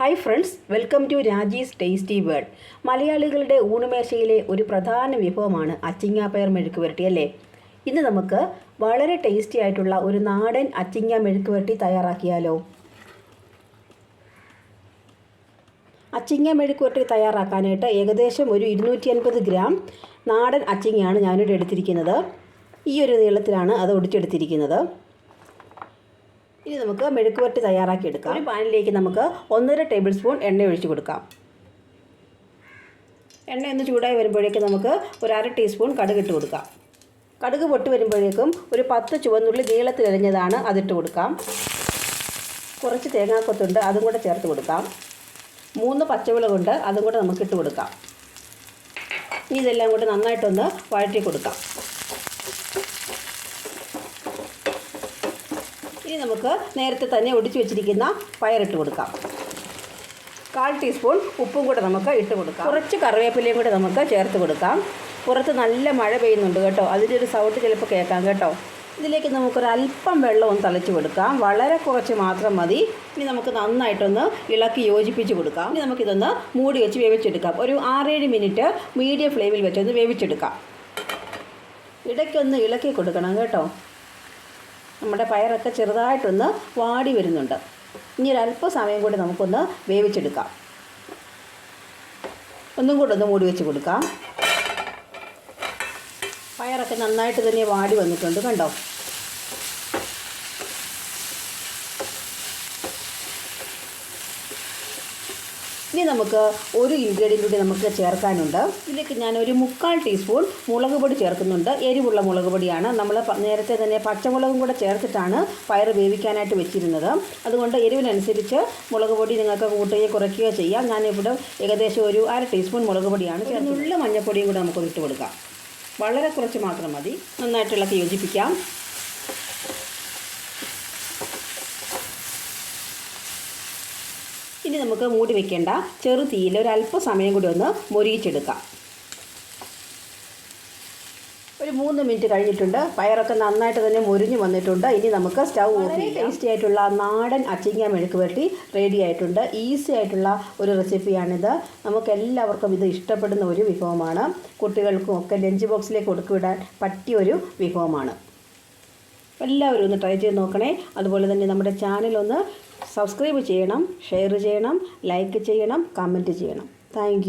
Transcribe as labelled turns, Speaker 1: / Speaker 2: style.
Speaker 1: Hi friends welcome to Raji's tasty world മലയാളികളുടെ ഊണുമേശയിലെ ഒരു പ്രധാന വിഭവമാണ് അച്ചിങ്ങാപ്പയർ പയർ മെഴുക്ക് പുരട്ടി അല്ലേ? ഇന്ന് നമുക്ക് വളരെ ടേസ്റ്റി ആയിട്ടുള്ള ഒരു നാടൻ അച്ചിങ്ങ മെഴുക്ക് പുരട്ടി തയ്യാറാക്കിയാലോ? അച്ചിങ്ങ മെഴുക്ക് പുരട്ടി തയ്യാറാക്കാനായിട്ട് ഏകദേശം ഒരു ഇരുന്നൂറ്റി അൻപത് ഗ്രാം നാടൻ അച്ചിങ്ങയാണ് ഞാനിവിടെ എടുത്തിരിക്കുന്നത്. ഈ ഒരു നീളത്തിലാണ് അത് ഒടിച്ചെടുത്തിരിക്കുന്നത്. ഇനി നമുക്ക് മെഴുക്ക് പുരട്ടി തയ്യാറാക്കി എടുക്കാം. ഒരു പാനിലേക്ക് നമുക്ക് ഒന്നര ടേബിൾ സ്പൂൺ എണ്ണ ഒഴിച്ച് കൊടുക്കാം. എണ്ണ ഒന്ന് ചൂടായി വരുമ്പോഴേക്കും നമുക്ക് ഒരു അര ടീസ്പൂൺ കടുക് ഇട്ട് കൊടുക്കാം. കടുക് പൊട്ടി വരുമ്പോഴേക്കും ഒരു പത്ത് ചുവന്നുള്ളി നീളത്തിലരിഞ്ഞതാണ് അതിട്ട് കൊടുക്കാം. കുറച്ച് തേങ്ങാക്കൊത്തുണ്ട് അതും കൂടെ ചേർത്ത് കൊടുക്കാം. മൂന്ന് പച്ചമുളകുണ്ട് അതും കൂടെ നമുക്ക് ഇട്ട് കൊടുക്കാം. ഇനി ഇതെല്ലാം കൂടെ നന്നായിട്ടൊന്ന് വഴറ്റി കൊടുക്കാം. ഇനി നമുക്ക് നേരത്തെ തന്നെ ഒടിച്ചു വെച്ചിരിക്കുന്ന പയറിട്ട് കൊടുക്കാം. കാൽ ടീസ്പൂൺ ഉപ്പും കൂടെ നമുക്ക് ഇട്ട് കൊടുക്കാം. കുറച്ച് കറിവേപ്പിലയും കൂടെ നമുക്ക് ചേർത്ത് കൊടുക്കാം. പുറത്ത് നല്ല മഴ പെയ്യുന്നുണ്ട് കേട്ടോ. അതിന്റെ ഒരു സൗണ്ട് ചിലപ്പോൾ കേൾക്കാം കേട്ടോ. ഇതിലേക്ക് നമുക്കൊരു അല്പം വെള്ളം ഒന്ന് തളിച്ച് കൊടുക്കാം. വളരെ കുറച്ച് മാത്രം മതി. ഇനി നമുക്ക് നന്നായിട്ടൊന്ന് ഇളക്കി യോജിപ്പിച്ച് കൊടുക്കാം. ഇനി നമുക്കിതൊന്ന് മൂടി വെച്ച് വേവിച്ചെടുക്കാം. ഒരു ആറേഴ് മിനിറ്റ് മീഡിയം ഫ്ലെയിമിൽ വെച്ചൊന്ന് വേവിച്ചെടുക്കാം. ഇടയ്ക്കൊന്ന് ഇളക്കി കൊടുക്കണം കേട്ടോ. നമ്മുടെ പയറൊക്കെ ചെറുതായിട്ടൊന്ന് വാടി വരുന്നുണ്ട്. ഇനി ഒരല്പസമയം സമയം കൂടി നമുക്കൊന്ന് വേവിച്ചെടുക്കാം. ഒന്നും കൂടെ ഒന്ന് മൂടി വെച്ച് കൊടുക്കാം. പയറൊക്കെ നന്നായിട്ട് തന്നെ വാടി വന്നിട്ടുണ്ട് കണ്ടോ? ഇനി നമുക്ക് ഒരു ഇൻഗ്രീഡിയന്റ് കൂടി നമുക്ക് ചേർക്കാനുണ്ട്. ഇതിലേക്ക് ഞാൻ ഒരു മുക്കാൽ ടീസ്പൂൺ മുളക് പൊടി ചേർക്കുന്നുണ്ട്. എരിവുള്ള മുളക് പൊടിയാണ്. നമ്മൾ നേരത്തെ തന്നെ പച്ചമുളകും കൂടെ ചേർത്തിട്ടാണ് പയർ വേവിക്കാനായിട്ട് വെച്ചിരുന്നത്. അതുകൊണ്ട് എരിവിനനുസരിച്ച് മുളക് പൊടി നിങ്ങൾക്ക് കൂട്ടുകയോ കുറയ്ക്കുകയോ ചെയ്യാം. ഞാനിവിടെ ഏകദേശം ഒരു അര ടീസ്പൂൺ മുളക് പൊടിയാണ് ചേർന്നുള്ള മഞ്ഞൾപ്പൊടിയും കൂടെ നമുക്ക് ഇട്ട് കൊടുക്കാം. വളരെ കുറച്ച് മാത്രം മതി. നന്നായിട്ട് ഇളക്കി യോജിപ്പിക്കാം. ഇനി നമുക്ക് മൂടി വെക്കേണ്ട ചെറു തീയിൽ ഒരു അല്പസമയം കൂടി ഒന്ന് മൊരിയിച്ചെടുക്കാം. ഒരു മൂന്ന് മിനിറ്റ് കഴിഞ്ഞിട്ടുണ്ട്. പയറൊക്കെ നന്നായിട്ട് തന്നെ മുരിഞ്ഞ് വന്നിട്ടുണ്ട്. ഇനി നമുക്ക് സ്റ്റൗ ഓഫ് ടേസ്റ്റി ആയിട്ടുള്ള നാടൻ അച്ചിങ്ങ മെഴുക്ക് വരട്ടി റെഡി ആയിട്ടുണ്ട്. ഈസി ആയിട്ടുള്ള ഒരു റെസിപ്പിയാണിത് നമുക്ക് എല്ലാവർക്കും ഇത് ഇഷ്ടപ്പെടുന്ന ഒരു വിഭവമാണ്. കുട്ടികൾക്കും ഒക്കെ ലഞ്ച് ബോക്സിലേക്ക് കൊടുക്കുവിടാൻ പറ്റിയ ഒരു വിഭവമാണ്. എല്ലാവരും ഒന്ന് ട്രൈ ചെയ്ത് നോക്കണേ. അതുപോലെ തന്നെ നമ്മുടെ ചാനൽ ഒന്ന് സബ്സ്ക്രൈബ് ചെയ്യണം ഷെയർ ചെയ്യണം ലൈക്ക് ചെയ്യണം കമന്റ് ചെയ്യണം. താങ്ക്